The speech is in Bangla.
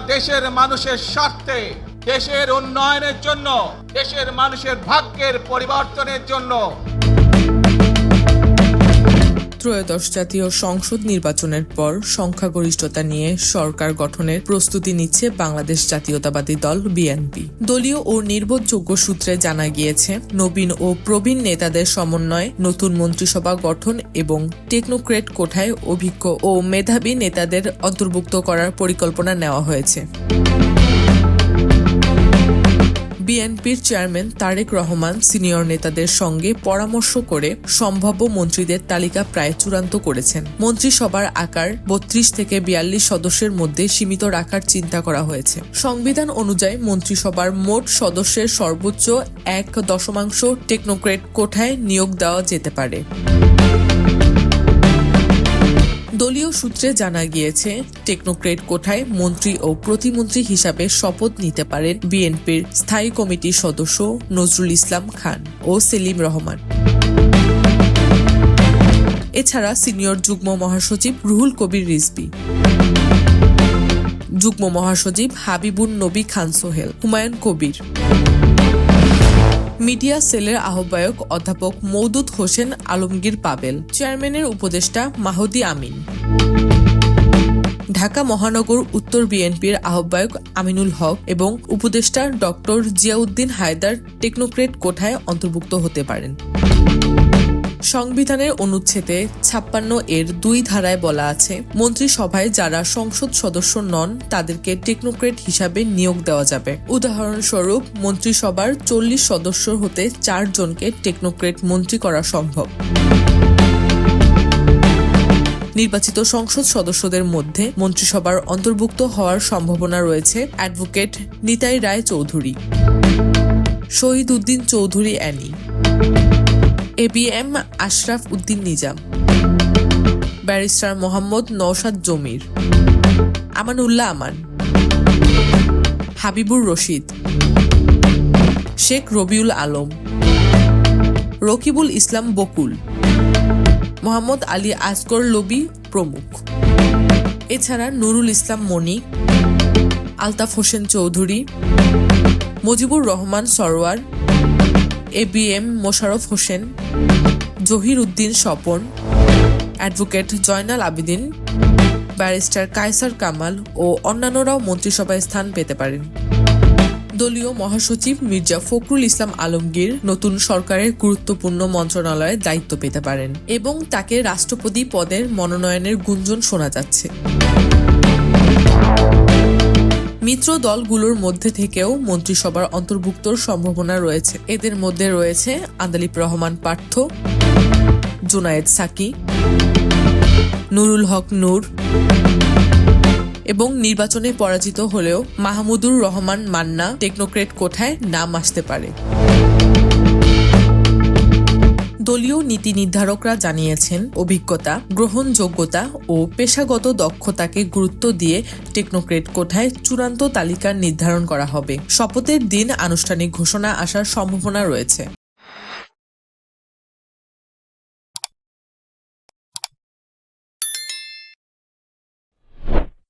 দেশের মানুষের স্বার্থে দেশের উন্নয়নের জন্য দেশের মানুষের ভাগ্যের পরিবর্তনের জন্য। ত্রয়োদশ জাতীয় সংসদ নির্বাচনের পর সংখ্যাগরিষ্ঠতা নিয়ে সরকার গঠনের প্রস্তুতি নিচ্ছে বাংলাদেশ জাতীয়তাবাদী দল বিএনপি। দলীয় ও নির্ভরযোগ্য সূত্রে জানা গিয়েছে, নবীন ও প্রবীণ নেতাদের সমন্বয়ে নতুন মন্ত্রিসভা গঠন এবং টেকনোক্রেট কোঠায় অভিজ্ঞ ও মেধাবী নেতাদের অন্তর্ভুক্ত করার পরিকল্পনা নেওয়া হয়েছে। বিএনপির চেয়ারম্যান তারেক রহমান সিনিয়র নেতাদের সঙ্গে পরামর্শ করে সম্ভাব্য মন্ত্রীদের তালিকা প্রায় চূড়ান্ত করেছেন। মন্ত্রিসভার আকার বত্রিশ থেকে বিয়াল্লিশ সদস্যের মধ্যে সীমিত রাখার চিন্তা করা হয়েছে। সংবিধান অনুযায়ী মন্ত্রিসভার মোট সদস্যের সর্বোচ্চ এক দশমাংশ টেকনোক্রেট কোঠায় নিয়োগ দেওয়া যেতে পারে। দলীয় সূত্রে জানা গিয়েছে, টেকনোক্রেট কোঠায় মন্ত্রী ও প্রতিমন্ত্রী হিসাবে শপথ নিতে পারেন বিএনপির স্থায়ী কমিটির সদস্য নজরুল ইসলাম খান ও সেলিম রহমান। এছাড়া সিনিয়র যুগ্ম মহাসচিব রুহুল কবির রিজভী। যুগ্ম মহাসচিব হাবিবুন নবী খান সোহেল, হুমায়ুন কবির। মিডিয়া সেলের আহ্বায়ক অধ্যাপক মৌদুদ হোসেন আলমগীর পাবেল, চেয়ারম্যানের উপদেষ্টা মাহদি আমিন। ঢাকা মহানগর উত্তর বিএনপির আহ্বায়ক আমিনুল হক এবং উপদেষ্টা ডক্টর জিয়াউদ্দিন হায়দার টেকনোক্রেট কোঠায় অন্তর্ভুক্ত হতে পারেন। সংবিধানের অনুচ্ছেদে ছাপ্পান্ন এর দুই ধারায় বলা আছে, মন্ত্রিসভায় যারা সংসদ সদস্য নন, তাদেরকে টেকনোক্রেট হিসাবে নিয়োগ দেওয়া যাবে। উদাহরণস্বরূপ, মন্ত্রিসভার চল্লিশ সদস্য হতে চারজনকে টেকনোক্রেট মন্ত্রী করা সম্ভব। নির্বাচিত সংসদ সদস্যদের মধ্যে মন্ত্রিসভার অন্তর্ভুক্ত হওয়ার সম্ভাবনা রয়েছে, advocate Nitai Roy Chowdhury. Shahid Uddin Chowdhury, Annie. A B M Ashraf Uddin Nizam, barrister Mohammad Nowshad Jamir, Amanullah Aman, Habibur Rashid, Sheikh Rabiul Alam, Rakibul Islam Bakul, Mohammad Ali Asgar Lobi প্রমুখ। এছাড়া Nurul Islam Moni Altaf Hossain Chowdhury, Mujibur Rahman Sarwar A B M Mosharraf Hossain Zahir Uddin Swapan, advocate Joynal Abedin, barrister Kaiser Kamal ও অন্যান্যরাও মন্ত্রিসভায় স্থান পেতে পারেন। দলীয় মহাসচিব মির্জা ফখরুল ইসলাম আলমগীর নতুন সরকারের গুরুত্বপূর্ণ মন্ত্রণালয়ে দায়িত্ব পেতে পারেন এবং তাকে রাষ্ট্রপতি পদের মনোনয়নের গুঞ্জন শোনা যাচ্ছে। মিত্র দলগুলোর মধ্যে থেকেও মন্ত্রিসভার অন্তর্ভুক্ত সম্ভাবনা রয়েছে। এদের মধ্যে রয়েছে আন্দালিব রহমান পার্থ, জুনায়েদ সাকি, নুরুল হক নূর এবং নির্বাচনে পরাজিত হলেও মাহমুদুর রহমান মান্না টেকনোক্রেট কোঠায় নাম আসতে পারে। দলীয় নীতি নির্ধারকরা জানিয়েছেন, অভিজ্ঞতা, গ্রহণযোগ্যতা ও পেশাগত দক্ষতাকে গুরুত্ব দিয়ে টেকনোক্রেট কোঠায় চূড়ান্ত তালিকা নির্ধারণ করা হবে। শপথের দিন আনুষ্ঠানিক ঘোষণা আসার সম্ভাবনা রয়েছে।